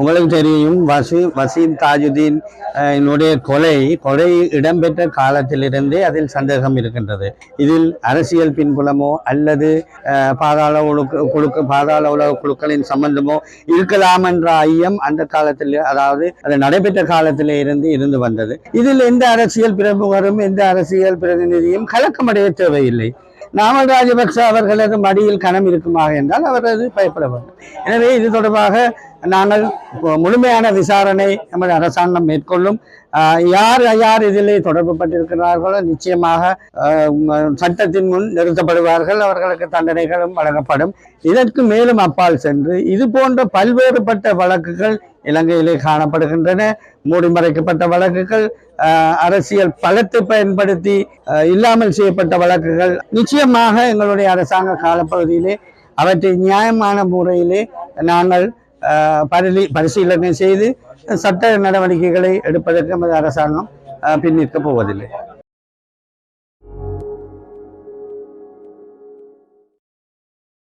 உங்களுக்கு தெரியும் வசி வசீம் தாஜுதீன் என்னுடைய கொலை கொலை இடம்பெற்ற காலத்திலிருந்தே அதில் சந்தேகம் இருக்கின்றது. இதில் அரசியல் பின்புலமோ அல்லது பாதாள உலக குழுக்க பாதாள உலக குழுக்களின் சம்பந்தமோ இருக்கலாம் என்ற ஐயம் அந்த காலத்தில் அதாவது அது நடைபெற்ற காலத்திலே இருந்து இருந்து வந்தது. இதில் எந்த அரசியல் பிரமுகரும் எந்த அரசியல் பிரதிநிதியும் கலக்கமடைய தேவையில்லை. நாமல் ராஜபக்ச அவர்களது மடியில் கணம் இருக்குமாக என்றால் அவரது பயப்பட வேண்டும். எனவே இது தொடர்பாக நாங்கள் முழுமையான விசாரணை நமது அரசாங்கம் மேற்கொள்ளும். யார் யார் இதில் தொடர்பு பட்டிருக்கிறார்களோ நிச்சயமாக சட்டத்தின் முன் நிறுத்தப்படுவார்கள். அவர்களுக்கு தண்டனைகளும் வழங்கப்படும். இதற்கு மேலும் அப்பால் சென்று இது போன்ற பல்வேறுபட்ட வழக்குகள் இலங்கையிலே காணப்படுகின்றன. மூடிமறைக்கப்பட்ட வழக்குகள் அரசியல் பலத்தை பயன்படுத்தி இல்லாமல் செய்யப்பட்ட வழக்குகள். நிச்சயமாக எங்களுடைய அரசாங்க காலப்பகுதியிலே அவற்றை நியாயமான முறையிலே நாங்கள் பரிசீ பரிசீலனை செய்து சட்ட நடவடிக்கைகளை எடுப்பதற்கு நமது அரசாங்கம் ஆஹ் பின்னிற்கப் போவதில்லை.